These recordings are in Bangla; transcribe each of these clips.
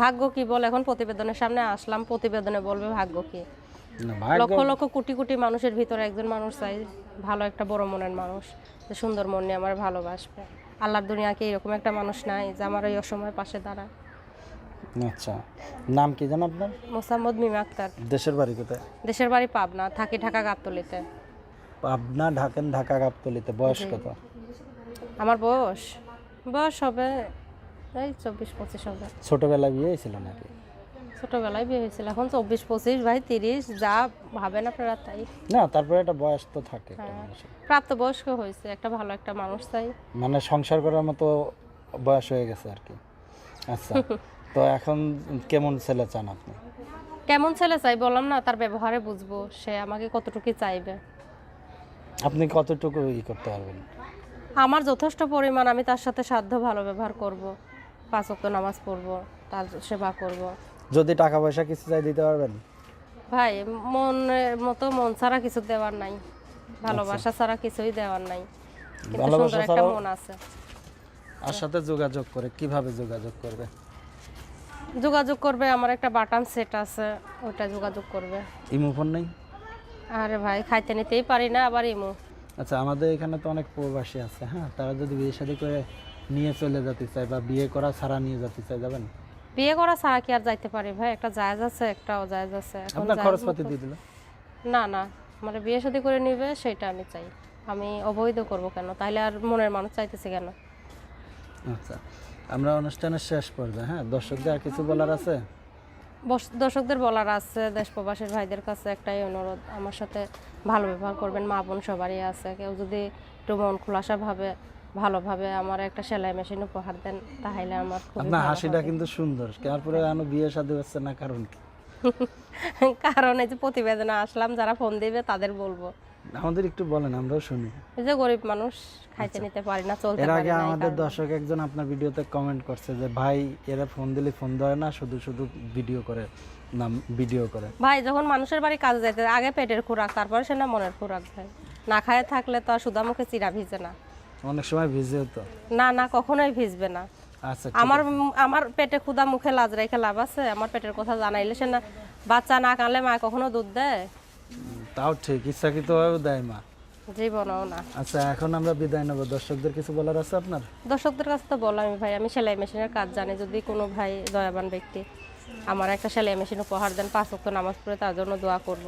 ভাগ্য কি বল? এখন প্রতিবেদনের সামনে আসলাম প্রতিবেদনে বলবে ভাগ্য কি? লক্ষ লক্ষ কোটি কোটি মানুষের ভিতরে একজন মানুষ চাই ভালো একটা বড় মনের মানুষ যে সুন্দর মন নিয়ে আমার ভালোবাসবে। আল্লাহর দুনিয়াকে এরকম একটা মানুষ নাই যে আমার ওই অসময় পাশে দাঁড়ায়। আচ্ছা নাম কি জানো আপনার? মোসাম্মদ মিমা আক্তার। দেশের বাড়ি কোথায়? দেশের বাড়ি পাবনা থাকি ঢাকা গাবতলিতে। পাবনা ঢাকেন ঢাকা গাবতলিতে বয়স কত? আমার বয়স? বয়স হবে এই চব্বিশ পঁচিশ হবে ছোটবেলায় বিয়ে হয়েছিল নাকি? ছোটবেলায় বিয়ে হয়েছিল এখন চব্বিশ পঁচিশ ভাই তিরিশ যা ভাবেন আপনারা তাই। না তারপরে একটা বয়স তো থাকে হ্যাঁ। প্রাপ্তবয়স্ক হয়েছে একটা ভালো একটা মানুষ চাই মানে সংসার করার মতো বয়স হয়ে গেছে আর কি। আচ্ছা তো এখন কেমন ছেলে চান আপনি? কেমন ছেলে চাই বললাম না তার ব্যবহারে বুঝব সে আমাকে কতটুকু চাইবে। আপনি কতটুকু ই করতে পারবেন? আমার যথেষ্ট পরিমাণ আমি তার সাথে সাধ্য ভালো ব্যবহার করব। পাঁচ ওয়াক্ত নামাজ পড়ব তার সেবা করব। যদি টাকা পয়সা কিছু চাই দিতে পারবেন? ভাই মনের মতো মন ছাড়া কিছু দেওয়ার নাই। ভালোবাসা ছাড়া কিছুই দেওয়ার নাই। কিন্তু সুন্দর একটা মন আছে। আর সাথে যোগাযোগ করে কীভাবে যোগাযোগ করবে? যোগাযোগ করবে আমার একটা বাটন সেট আছে ওটা যোগাযোগ করবে। ইমো ফোন নেই? আরে ভাই খাইতে নিতেই পারি না আবার ইমু। আচ্ছা আমাদের এখানে তো অনেক প্রবাসী আছে হ্যাঁ? তারা যদি বিয়ে শাদী করে নিয়ে চলে যেতে চায় বা বিয়ে করা ছাড়া নিয়ে যেতে চায় যাবেন? বিয়ে করা ছাড়া কি আর যাইতে পারি ভাই? একটা জায়েজ আছে একটা অজায়েজ আছে। আপনার জায়েজ খরচপাতি দিয়ে দিল? না না। মানে বিয়ে শাদী করে নিবে সেটা আমি চাই। আমি অবৈধ করব কেন? তাহলে আর মনের মানুষ চাইতেছে কেন? আচ্ছা আমরা অনুষ্ঠানের শেষ পর্যায়ে হ্যাঁ? দর্শকদের আর কিছু বলার আছে? দর্শকদের বলার আছে দেশ প্রবাসের ভাইদের কাছে একটাই অনুরোধ। আমার সাথে ভালো ব্যবহার করবেন মা বোন সবারই আছে। কেউ যদি একটু মন খোলাসা ভাবে ভালোভাবে আমার একটা সেলাই মেশিন উপহার দেন তাহলে আমার আপনার হাসিটা কিন্তু সুন্দর। তারপরে এখনও বিয়ে শাদী হচ্ছে না কারণ কি? কারণ এই যে প্রতিবেদনে আসলাম যারা ফোন দিবে তাদের বলব। আমাদের একটু বলেন আমরাও শুনি। এই যে গরিব মানুষ খাইতে নিতে পারি না চলতে পারি আগে আমাদের দর্শক একজন আপনার ভিডিওতে কমেন্ট করছে যে ভাই এরা ফোন দিলে ফোন ধরে না শুধু শুধু ভিডিও করে নাম ভিডিও করে। ভাই যখন মানুষের বাড়ি কাজে যাইতে আগে পেটের খোরাক তারপরে সে না মনের খোরাক ভাই। না খায় থাকলে তো আর সুদা মুখে চিরা ভিজে না। অনেক সময় ভিজে হতো না না কখনোই ভিজবে না। আচ্ছা আমার আমার পেটে মুখে লাজ রেখে লাভ আছে। আমার পেটের কথা জানাইলে সে না বাচ্চা না কানলে মা কখনো দুধ দেয়? তাও ঠিক ইচ্ছাকৃতভাবে দেয় মা। জীবনও না। আচ্ছা এখন আমরা বিদায় নেব। দর্শকদের কিছু বলার আছে আপনার? দর্শকদের কাছে তো বললাম ভাই আমি সেলাই মেশিনের কাজ জানি। যদি কোনো ভাই দয়াবান ব্যক্তি আমার একটা সেলাই মেশিন উপহার দেন পাঁচ ওয়াক্ত নামাজ পড়ে তার জন্য দোয়া করব।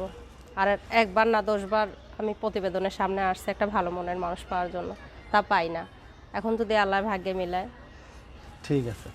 আর একবার না দশবার আমি প্রতিবেদনের সামনে আসছে একটা ভালো মনের মানুষ পাওয়ার জন্য। তা পাই না। এখন তো যদি আল্লাহ ভাগ্যে মিলায়। ঠিক আছে।